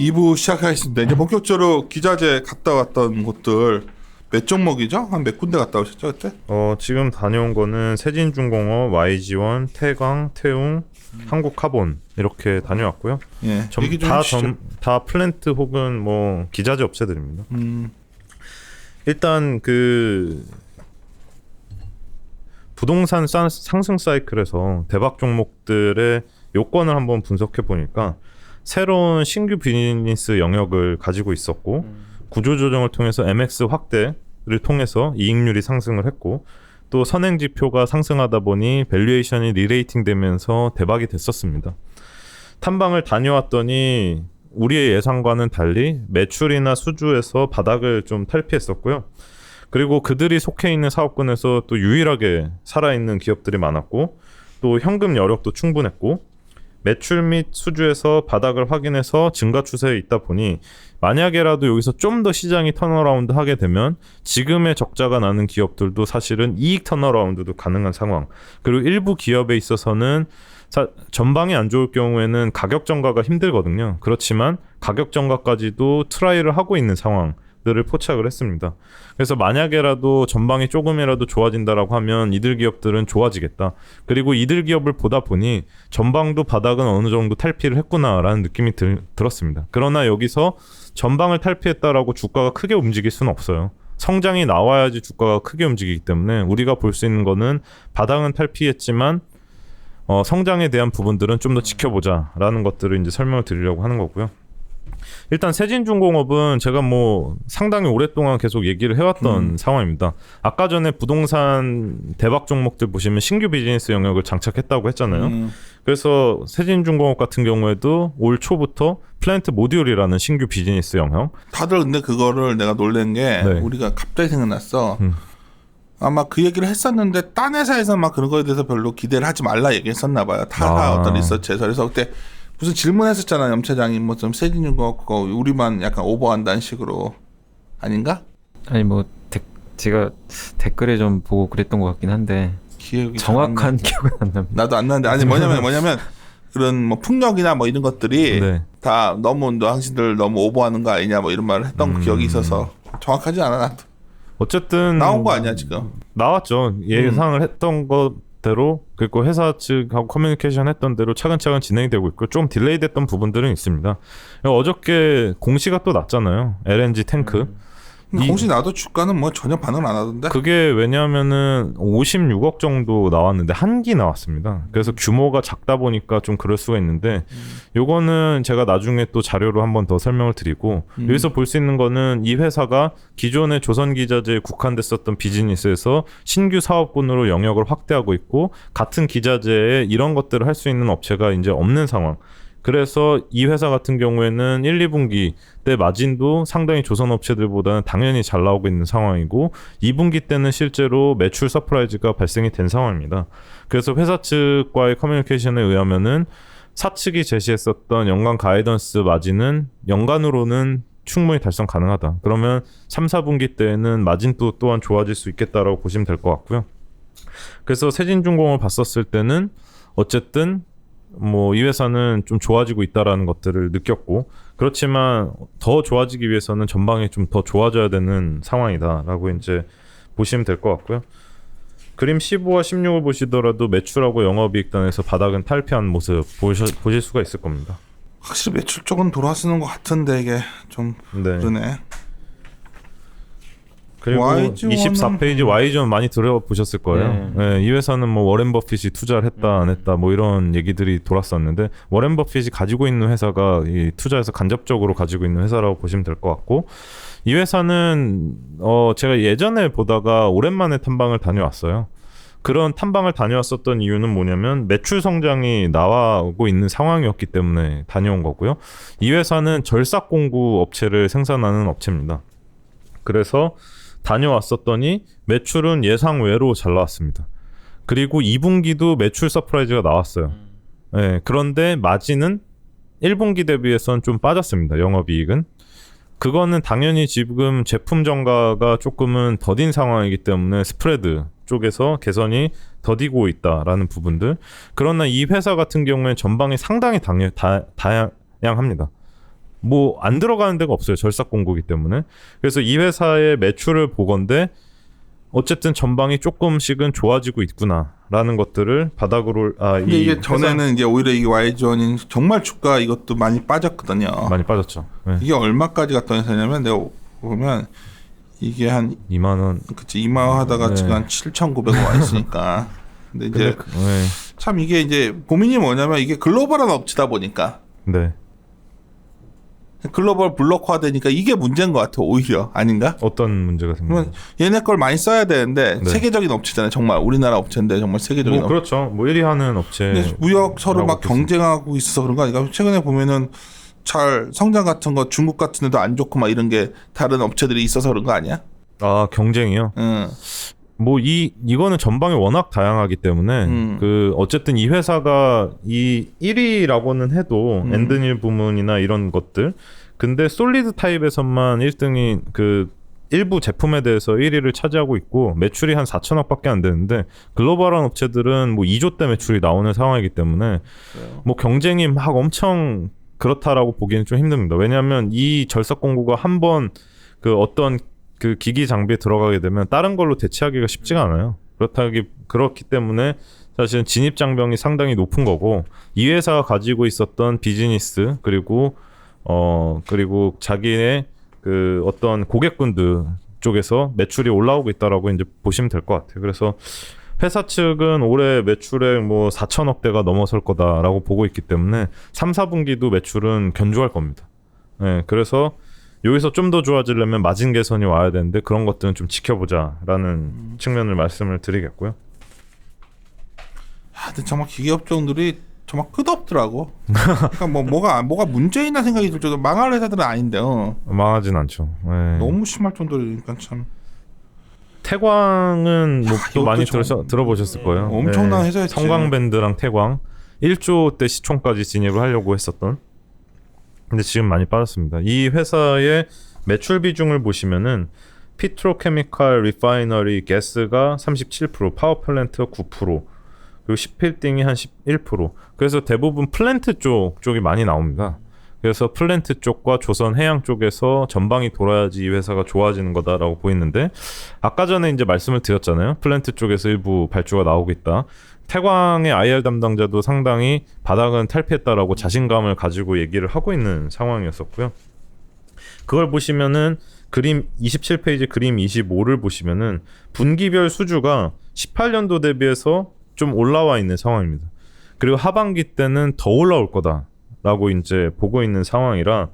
2부 시작하겠습니다. 이제 본격적으로 기자재 갔다 왔던 곳들 몇 종목이죠? 한 몇 군데 갔다 오셨죠 그때? 어, 지금 다녀온 거는 세진중공업, YG1, 태광, 태웅, 한국카본 이렇게 다녀왔고요. 예. 점, 얘기 좀 다, 해주시죠. 점, 다 플랜트 혹은 뭐 기자재 업체들입니다. 음, 일단 그 부동산 사- 상승 사이클에서 대박 종목들의 요건을 한번 분석해 보니까 새로운 신규 비즈니스 영역을 가지고 있었고 구조 조정을 통해서 MX 확대를 통해서 이익률이 상승을 했고 또 선행 지표가 상승하다 보니 밸류에이션이 리레이팅 되면서 대박이 됐었습니다. 탐방을 다녀왔더니 우리의 예상과는 달리 매출이나 수주에서 바닥을 좀 탈피했었고요. 그리고 그들이 속해 있는 사업군에서 또 유일하게 살아있는 기업들이 많았고 또 현금 여력도 충분했고 매출 및 수주에서 바닥을 확인해서 증가 추세에 있다 보니 만약에라도 여기서 좀 더 시장이 턴어라운드 하게 되면 지금의 적자가 나는 기업들도 사실은 이익 턴어라운드도 가능한 상황. 그리고 일부 기업에 있어서는 사- 전방이 안 좋을 경우에는 가격 정가가 힘들거든요. 그렇지만 가격 정가까지도 트라이를 하고 있는 상황 들을 포착을 했습니다. 그래서 만약에라도 전방이 조금이라도 좋아진다라고 하면 이들 기업들은 좋아지겠다. 그리고 이들 기업을 보다 보니 전방도 바닥은 어느 정도 탈피를 했구나라는 느낌이 들, 들었습니다. 그러나 여기서 전방을 탈피했다라고 주가가 크게 움직일 수는 없어요. 성장이 나와야지 주가가 크게 움직이기 때문에 우리가 볼 수 있는 거는 바닥은 탈피했지만 어, 성장에 대한 부분들은 좀 더 지켜보자라는 것들을 이제 설명을 드리려고 하는 거고요. 일단 세진중공업은 제가 뭐 상당히 오랫동안 계속 얘기를 해왔던 상황입니다. 아까 전에 부동산 대박 종목들 보시면 신규 비즈니스 영역을 장착했다고 했잖아요. 음, 그래서 세진중공업 같은 경우에도 올 초부터 플랜트 모듈이라는 신규 비즈니스 영역 다들 근데 그거를 내가 놀란 게 네. 우리가 갑자기 생각났어. 음. 아마 그 얘기를 했었는데 딴 회사에서 막 그런 거에 대해서 별로 기대를 하지 말라 얘기했었나 봐요. 타사 아. 어떤 리서치에서 그래서 그때 무슨 질문했었잖아요. 염 차장이 뭐 좀 세진중공업 그거 우리만 약간 오버한다는 식으로 아닌가? 아니 뭐 댓- 제가 댓글에 좀 보고 그랬던 것 같긴 한데 기억이. 정확한 기억은 안 납니다. 나도 안 나는데 아니 뭐냐면 뭐냐면 그런 뭐 풍력이나 뭐 이런 것들이 네. 다 너무 당신들 너무 오버하는 거 아니냐 뭐 이런 말을 했던 음. 기억이 있어서 정확하지 않아 나도 어쨌든 나온 거 아니야 지금 나왔죠. 예상을 했던 것 대로 그리고 회사 측하고 커뮤니케이션 했던 대로 차근차근 진행이 되고 있고 좀 딜레이 됐던 부분들은 있습니다. 어저께 공시가 또 났잖아요. LNG 탱크. 이- 공시 나도 주가는 뭐 전혀 반응을 안 하던데 그게 왜냐하면은 56억 정도 나왔는데 한 기 나왔습니다. 그래서 규모가 작다 보니까 좀 그럴 수가 있는데 요거는 제가 나중에 또 자료로 한번 더 설명을 드리고 음. 여기서 볼 수 있는 거는 이 회사가 기존의 조선 기자재에 국한됐었던 비즈니스에서 신규 사업군으로 영역을 확대하고 있고 같은 기자재에 이런 것들을 할 수 있는 업체가 이제 없는 상황. 그래서 이 회사 같은 경우에는 1, 2분기 때 마진도 상당히 조선 업체들보다는 당연히 잘 나오고 있는 상황이고 2분기 때는 실제로 매출 서프라이즈가 발생이 된 상황입니다. 그래서 회사 측과의 커뮤니케이션에 의하면은 사측이 제시했었던 연간 가이던스 마진은 연간으로는 충분히 달성 가능하다. 그러면 3, 4분기 때에는 마진도 또한 좋아질 수 있겠다라고 보시면 될 것 같고요. 그래서 세진중공을 봤었을 때는 어쨌든 뭐 이 회사는 좀 좋아지고 있다라는 것들을 느꼈고 그렇지만 더 좋아지기 위해서는 전방이 좀 더 좋아져야 되는 상황이다라고 이제 보시면 될 것 같고요. 그림 15와 16을 보시더라도 매출하고 영업이익단에서 바닥은 탈피한 모습 보셔, 보실 수가 있을 겁니다. 확실히 매출 쪽은 돌아서는 것 같은데 이게 좀 네. 그러네 그리고 YG1은 24페이지 Y존 많이 들어보셨을 거예요. 네. 네, 이 회사는 뭐 워렌 버핏이 투자를 했다 안 했다 뭐 이런 얘기들이 돌았었는데 워렌 버핏이 가지고 있는 회사가 이 투자해서 간접적으로 가지고 있는 회사라고 보시면 될 것 같고 이 회사는 어 제가 예전에 보다가 오랜만에 탐방을 다녀왔어요. 그런 탐방을 다녀왔었던 이유는 뭐냐면 매출 성장이 나오고 있는 상황이었기 때문에 다녀온 거고요. 이 회사는 절삭 공구 업체를 생산하는 업체입니다. 그래서 다녀왔었더니 매출은 예상 외로 잘 나왔습니다. 그리고 2분기도 매출 서프라이즈가 나왔어요. 예, 그런데 마진은 1분기 대비해서는 좀 빠졌습니다. 영업이익은. 그거는 당연히 지금 제품 정가가 조금은 더딘 상황이기 때문에 스프레드 쪽에서 개선이 더디고 있다라는 부분들. 그러나 이 회사 같은 경우에 전방이 상당히 당연, 다, 다양합니다. 뭐 안 들어가는 데가 없어요. 절삭 공고기 때문에. 그래서 이 회사의 매출을 보건데 어쨌든 전방이 조금씩은 좋아지고 있구나라는 것들을 바닥으로 아, 근데 이 이게 전에는 이제 오히려 이 YG원인 정말 주가 이것도 많이 빠졌거든요. 많이 빠졌죠. 네. 이게 얼마까지 갔던 회사냐면 내가 보면 이게 한 2만 원. 그치 2만 원 하다가 네. 지금 한 7,900원 와 있으니까. 근데 이제 근데 그- 네. 참 이게 이제 고민이 뭐냐면 이게 글로벌한 업체다 보니까 네. 글로벌 블록화 되니까 이게 문제인 것 같아 오히려 아닌가? 어떤 문제가? 그러면 얘네 걸 많이 써야 되는데 네. 세계적인 업체잖아요. 정말 우리나라 업체인데 정말 세계적인 뭐 업체. 그렇죠. 뭐 1위 하는 업체. 근데 무역 서로 막 경쟁하고 있어서 그런 거 아닌가? 최근에 보면은 잘 성장 같은 거 중국 같은 데도 안 좋고 막 이런 게 다른 업체들이 있어서 그런 거 아니야? 아 경쟁이요. 응. 뭐 이 이거는 전방이 워낙 다양하기 때문에 음. 그 어쨌든 이 회사가 이 1위라고는 해도 음. 엔드닐 부문이나 이런 것들 근데 솔리드 타입에서만 1등이 그 일부 제품에 대해서 1위를 차지하고 있고 매출이 한 4천억밖에 안 되는데 글로벌한 업체들은 뭐 2조 대 매출이 나오는 상황이기 때문에 뭐 경쟁이 막 엄청 그렇다라고 보기는 좀 힘듭니다. 왜냐하면 이 절삭 공구가 한번 그 어떤 그 기기 장비에 들어가게 되면 다른 걸로 대체하기가 쉽지가 않아요. 그렇다기 그렇기 때문에 사실은 진입 장벽이 상당히 높은 거고 이 회사가 가지고 있었던 비즈니스 그리고 어 그리고 자기의 그 어떤 고객군들 쪽에서 매출이 올라오고 있다라고 이제 보시면 될 것 같아요. 그래서 회사 측은 올해 매출액 뭐 4천억 대가 넘어설 거다라고 보고 있기 때문에 3, 4분기도 매출은 견조할 겁니다. 네, 그래서 여기서 좀 더 좋아지려면 마진 개선이 와야 되는데 그런 것들은 좀 지켜보자라는 측면을 말씀을 드리겠고요. 아, 근데 정말 기계업종들이 정말 끝없더라고. 그러니까 뭐 뭐가 뭐가 문제 있나 생각이 들 정도 망할 회사들은 아닌데요. 망하진 않죠. 네. 너무 심할 정도니까 참 태광은 뭐또 이것도 많이 정- 들으셔, 들어보셨을 거예요. 엄청난 회사였지. 성광밴드랑 태광 1조 대 시총까지 진입을 하려고 했었던. 근데 지금 많이 빠졌습니다. 이 회사의 매출 비중을 보시면은 피트로케미칼 리파이너리 가스가 37%, 파워 플랜트가 9%, 그리고 10필딩이 한 11%. 그래서 대부분 플랜트 쪽 쪽이 많이 나옵니다. 그래서 플랜트 쪽과 조선 해양 쪽에서 전방이 돌아야지 이 회사가 좋아지는 거다라고 보이는데 아까 전에 이제 말씀을 드렸잖아요. 플랜트 쪽에서 일부 발주가 나오고 있다. 태광의 IR 담당자도 상당히 바닥은 탈피했다라고 자신감을 가지고 얘기를 하고 있는 상황이었었고요. 그걸 보시면은 그림 27페이지 그림 25를 보시면은 분기별 수주가 18년도 대비해서 좀 올라와 있는 상황입니다. 그리고 하반기 때는 더 올라올 거다 라고 이제 보고 있는 상황이라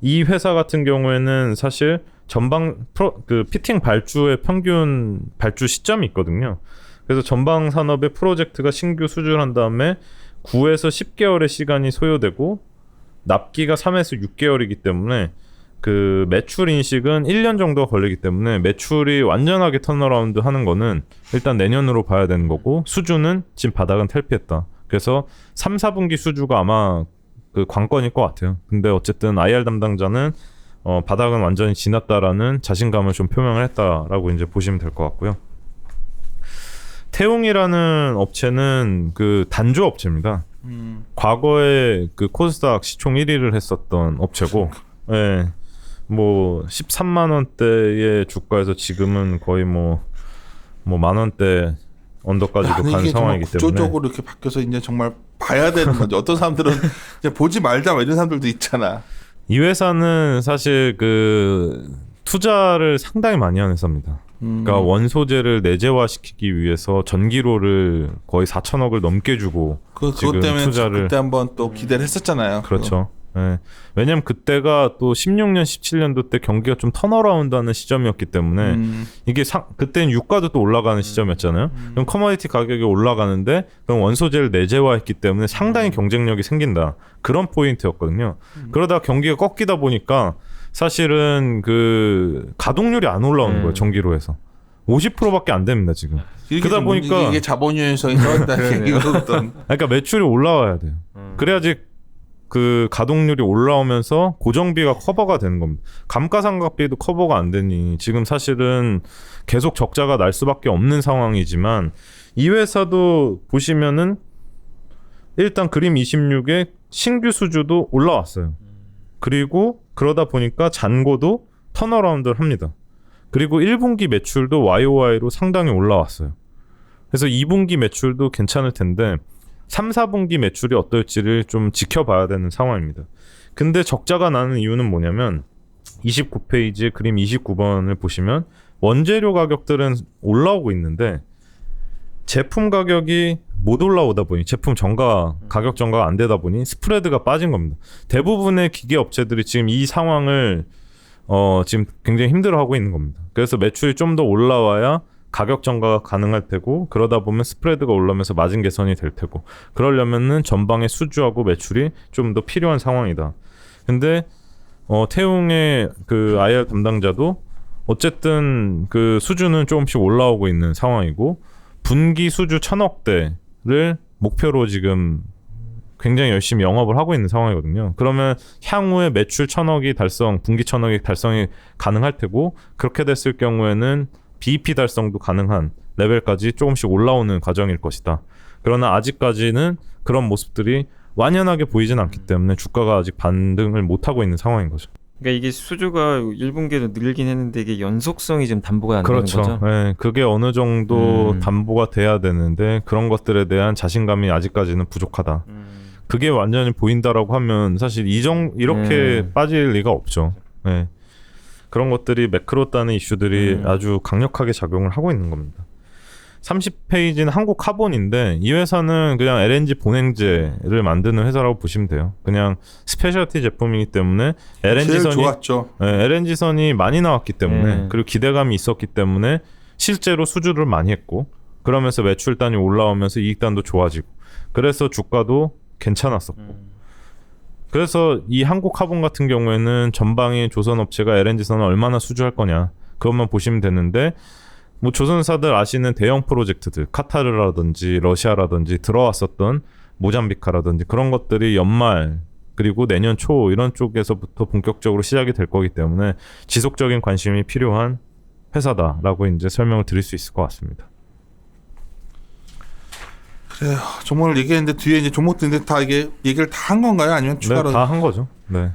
이 회사 같은 경우에는 사실 전방 프로, 그 피팅 발주의 평균 발주 시점이 있거든요. 그래서 전방 산업의 프로젝트가 신규 수주를 한 다음에 9에서 10개월의 시간이 소요되고 납기가 3에서 6개월이기 때문에 그 매출 인식은 1년 정도 걸리기 때문에 매출이 완전하게 턴어라운드 하는 거는 일단 내년으로 봐야 되는 거고 수주는 지금 바닥은 탈피했다. 그래서 3, 4분기 수주가 아마 그 관건일 것 같아요. 근데 어쨌든 IR 담당자는 어, 바닥은 완전히 지났다라는 자신감을 좀 표명을 했다라고 이제 보시면 될 것 같고요. 태웅이라는 업체는 그 단조 업체입니다. 음, 과거에 그 코스닥 시총 1위를 했었던 업체고, 예, 뭐 13만 원대의 주가에서 지금은 거의 뭐 뭐만 원대 언더까지도 간 상황이기 때문에 구조적으로 이렇게 바뀌어서 이제 정말 봐야 되는 거죠. 어떤 사람들은 이제 보지 말자 막 이런 사람들도 있잖아. 이 회사는 사실 그 투자를 상당히 많이 하는 회사입니다. 음. 그러니까 원소재를 내재화시키기 위해서 전기료를 거의 4천억을 넘게 주고 그 그것 지금 때문에 투자를- 그때 한번 또 기대를 했었잖아요. 그렇죠. 예. 왜냐면 그때가 또 16년, 17년도 때 경기가 좀 턴어라운드하는 시점이었기 때문에 음, 이게 상 그때는 유가도 또 올라가는 시점이었잖아요. 그럼 커머디티 가격이 올라가는데 그럼 원소재를 내재화했기 때문에 상당히 경쟁력이 생긴다. 그런 포인트였거든요. 그러다 경기가 꺾이다 보니까 사실은 그 가동률이 안 올라오는 음. 거예요. 전기로에서. 50%밖에 안 됩니다, 지금. 그러다 좀 보니까- 이게, 자본유연성이 떨어진다는 얘기가 어떤 그러니까 매출이 올라와야 돼요. 그래야지 그 가동률이 올라오면서 고정비가 커버가 되는 겁니다. 감가상각비도 커버가 안 되니 지금 사실은 계속 적자가 날 수밖에 없는 상황이지만 이 회사도 보시면은 일단 그림 26에 신규 수주도 올라왔어요. 그리고 그러다 보니까 잔고도 턴어라운드를 합니다. 그리고 1분기 매출도 YOY로 상당히 올라왔어요. 그래서 2분기 매출도 괜찮을 텐데 3, 4분기 매출이 어떨지를 좀 지켜봐야 되는 상황입니다. 근데 적자가 나는 이유는 뭐냐면 29페이지 그림 29번을 보시면 원재료 가격들은 올라오고 있는데 제품 가격이 못 올라오다 보니 제품 정가 가격 정가가 안 되다 보니 스프레드가 빠진 겁니다. 대부분의 기계 업체들이 지금 이 상황을 어 지금 굉장히 힘들어하고 있는 겁니다. 그래서 매출이 좀 더 올라와야 가격 정가가 가능할 테고 그러다 보면 스프레드가 올라오면서 마진 개선이 될 테고 그러려면은 전방의 수주하고 매출이 좀 더 필요한 상황이다. 근데 어 태웅의 그 IR 담당자도 어쨌든 그 수주는 조금씩 올라오고 있는 상황이고 분기 수주 천억대를 목표로 지금 굉장히 열심히 영업을 하고 있는 상황이거든요. 그러면 향후에 매출 천억이 달성, 분기 천억이 달성이 가능할 테고 그렇게 됐을 경우에는 BEP 달성도 가능한 레벨까지 조금씩 올라오는 과정일 것이다. 그러나 아직까지는 그런 모습들이 완연하게 보이진 않기 때문에 주가가 아직 반등을 못 하고 있는 상황인 거죠. 그러니까 이게 수주가 1분기에도 늘긴 했는데 이게 연속성이 지금 담보가 안 그렇죠. 되는 거죠. 예, 그게 어느 정도 음. 담보가 돼야 되는데 그런 것들에 대한 자신감이 아직까지는 부족하다. 음. 그게 완전히 보인다라고 하면 사실 이정 이렇게 네. 빠질 리가 없죠. 예. 그런 것들이 매크로 따는 이슈들이 음. 아주 강력하게 작용을 하고 있는 겁니다. 30페이지는 한국 카본인데 이 회사는 그냥 LNG 본행제를 만드는 회사라고 보시면 돼요. 그냥 스페셜티 제품이기 때문에 LNG 제일 선이 좋았죠. 네, LNG 선이 많이 나왔기 때문에 네. 그리고 기대감이 있었기 때문에 실제로 수주를 많이 했고 그러면서 매출단이 올라오면서 이익단도 좋아지고 그래서 주가도 괜찮았었고 음. 그래서 이 한국 카본 같은 경우에는 전방의 조선 업체가 LNG 선을 얼마나 수주할 거냐 그것만 보시면 되는데 뭐 조선사들 아시는 대형 프로젝트들 카타르라든지 러시아라든지 들어왔었던 모잠비카라든지 그런 것들이 연말 그리고 내년 초 이런 쪽에서부터 본격적으로 시작이 될 거기 때문에 지속적인 관심이 필요한 회사다라고 이제 설명을 드릴 수 있을 것 같습니다. 그래요. 종목을 얘기했는데 뒤에 이제 종목 들인데 다 이게 얘기를 다 한 건가요? 아니면 네, 추가로? 다한 거죠. 네.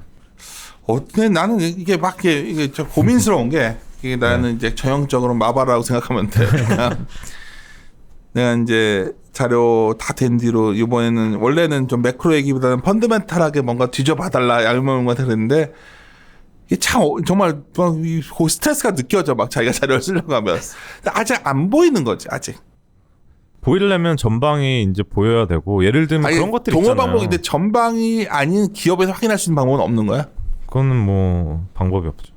어때 나는 이게 막 이게, 이게 저 고민스러운 게 이게 나는 이제 전형적으로 마바라고 생각하면 돼. 내가 이제 자료 다 된 뒤로 이번에는 원래는 좀 매크로 얘기보다는 펀드멘탈하게 뭔가 뒤져봐달라 양면과 그랬는데 이게 참 어- 정말 막 스트레스가 느껴져 막 자기가 자료를 쓰려고 하면 아직 안 보이는 거지 아직. 보이려면 전방이 이제 보여야 되고 예를 들면 아니, 그런 것들이 동호 있잖아요. 방법인데 전방이 아닌 기업에서 확인할 수 있는 방법은 없는 거야? 그거는 뭐 방법이 없죠.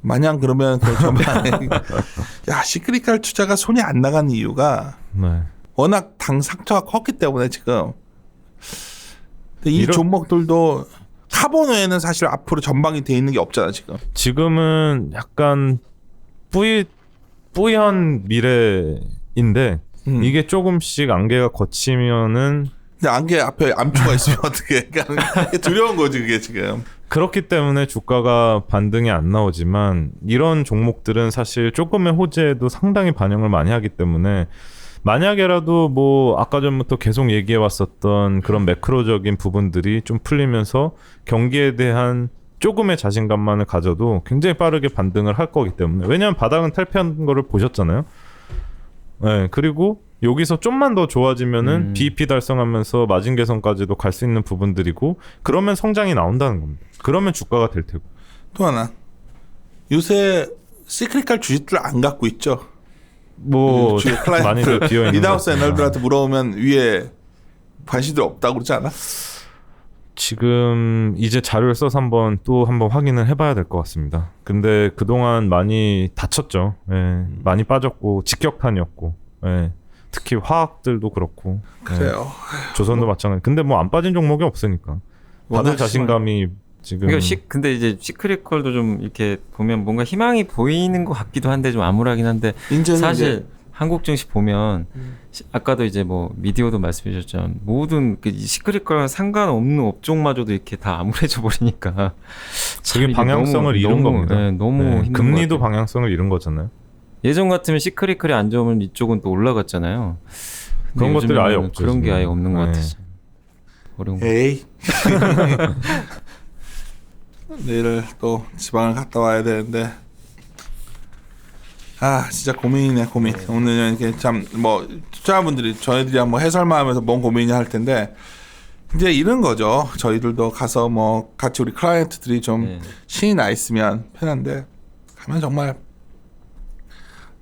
마냥 그러면 그 전방에 야 시크릿칼 투자가 손이 안 나가는 이유가 네. 워낙 당 상처가 컸기 때문에 지금 이 이런- 종목들도 카본 외에는 사실 앞으로 전방이 돼 있는 게 없잖아 지금 지금은 약간 뿌이 뿌연 미래인데 음. 이게 조금씩 안개가 거치면은 근데 안개 앞에 암초가 있으면 어떻게 그러니까 두려운 거지 그게 지금 그렇기 때문에 주가가 반등이 안 나오지만 이런 종목들은 사실 조금의 호재에도 상당히 반영을 많이 하기 때문에 만약에라도 뭐 아까 전부터 계속 얘기해 왔었던 그런 매크로적인 부분들이 좀 풀리면서 경기에 대한 조금의 자신감만을 가져도 굉장히 빠르게 반등을 할 거기 때문에 왜냐하면 바닥은 탈피한 거를 보셨잖아요. 네, 그리고 여기서 좀만 더 좋아지면은 음. BEP 달성하면서 마진 개선까지도 갈 수 있는 부분들이고 그러면 성장이 나온다는 겁니다. 그러면 주가가 될 테고. 또 하나 요새 시크릿칼 주식들 안 갖고 있죠 뭐 주요 많이들 비어 있는 리다우스 애널들한테 물어보면 위에 관심들 없다고 그러지 않아? 지금 이제 자료를 써서 한번 또 한번 확인을 해봐야 될 것 같습니다. 근데 그동안 많이 다쳤죠. 예, 많이 빠졌고 직격탄이었고, 예, 특히 화학들도 그렇고, 예, 그래요 조선도 마찬가지. 근데 뭐 안 빠진 종목이 없으니까 다들 자신감이 지금 그러니까 시, 근데 이제 시크릿컬도 좀 이렇게 보면 뭔가 희망이 보이는 것 같기도 한데 좀 암울하긴 한데 사실 이제 한국 증시 보면 음. 시- 아까도 이제 뭐 미디어도 말씀해 주셨죠 모든 그 시크릿컬과 상관없는 업종마저도 이렇게 다 암울해져 버리니까 참 그게 방향성을 너무- 잃은 너무, 겁니다. 네, 너무 예, 힘든 것 금리도. 방향성을 잃은 거잖아요. 예전 같으면 시크릿컬이 안 좋으면 이쪽은 또 올라갔잖아요 그런 것들이 아예 없죠, 그런 게 지금. 아예 없는 것 네. 같아요 어려운 거 에이 내일 또 지방을 갔다 와야 되는데 아 진짜 고민이네 고민 오늘은 이렇게 참 뭐 투자분들이 저희들이 뭐 해설만 하면서 뭔 고민이 할 텐데 이제 이런 거죠 저희들도 가서 뭐 같이 우리 클라이언트들이 좀 네. 신이 나 있으면 편한데 가면 정말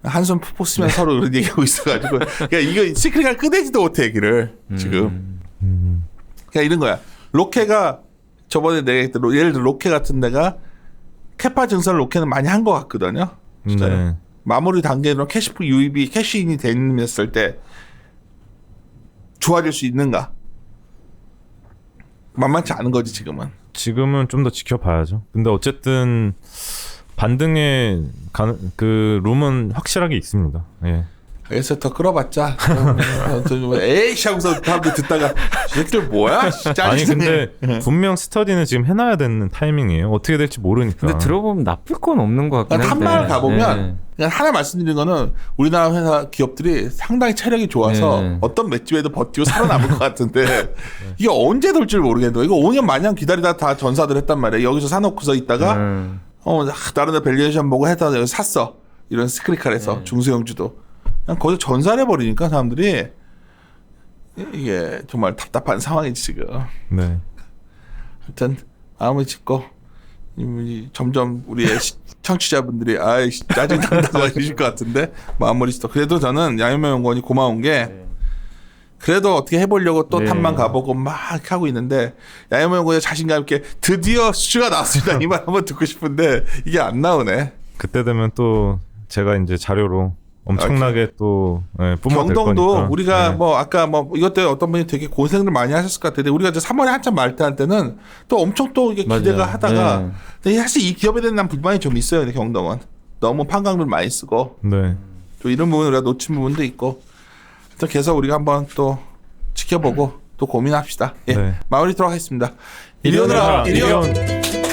한숨 푹푹 쉬면 서로 이런 얘기하고 있어가지고 그러니까 이거 시크릿가 끄내지도 못해 얘기를 지금 음. 그냥 이런 거야. 로케가 저번에 내가 예를 들어 로케 같은 데가 캐파 증설 로케는 많이 한 것 같거든요. 진짜요. 네. 마무리 단계로 캐시프 유입이 캐시인이 됐을 때 좋아질 수 있는가? 만만치 않은 거지 지금은. 지금은 좀 더 지켜봐야죠. 근데 어쨌든 반등의 가, 그 룸은 확실하게 있습니다. 예. 그래서 더 끌어봤자 어, 좀 에이씨 하고서 사람들 듣다가 이 새끼들 뭐야? 아니. 근데 분명 스터디는 지금 해놔야 되는 타이밍이에요. 어떻게 될지 모르니까. 근데 들어보면 나쁠 건 없는 것 같긴 그러니까 한데. 한마을 가보면 네. 그냥 하나 말씀드리는 거는 우리나라 회사 기업들이 상당히 체력이 좋아서 네. 어떤 맷집에도 버티고 살아남을 것 같은데 이게 언제 될줄 모르겠네. 이거 5년 마냥 기다리다 다 전사들 했단 말이야. 여기서 사놓고서 있다가 음. 어 아, 다른 데 밸류에이션 보고 했다 여기 샀어. 이런 스크리칼에서 네. 중소형주도 그냥 거기서 전사를 해버리니까 사람들이 이게 정말 답답한 상황이지 지금. 네. 하여튼 이- 이- 점점 우리의 시- 청취자분들이 아이 짜증 난다고 하실 것 같은데? 마음을 짓고 그래도 저는 양현명 연구원이 고마운 게 그래도 어떻게 해보려고 또 네. 탐만 가보고 막 하고 있는데 양현명 연구원이 자신감 있게 드디어 수주가 나왔습니다. 이 말 한번 듣고 싶은데 이게 안 나오네. 그때 되면 또 제가 이제 자료로 엄청나게 또 예, 뿜어댈 경동도 거니까. 우리가 네. 뭐 아까 뭐 이것 때문에 어떤 분이 되게 고생을 많이 하셨을 것 같은데 우리가 이제 3월에 한참 말때할 때는 또 엄청 또 이게 기대가 맞아요. 하다가 네. 근데 사실 이 기업에 대한 난 불만이 좀 있어요 근데 경동은 너무 판광들 많이 쓰고 네. 또 이런 부분 우리가 놓친 부분도 있고 또 계속 우리가 한번 또 지켜보고 또 고민합시다 예 네. 마무리 들어가겠습니다 이리 이리 오너라 오너라, 이리 오 이리 온.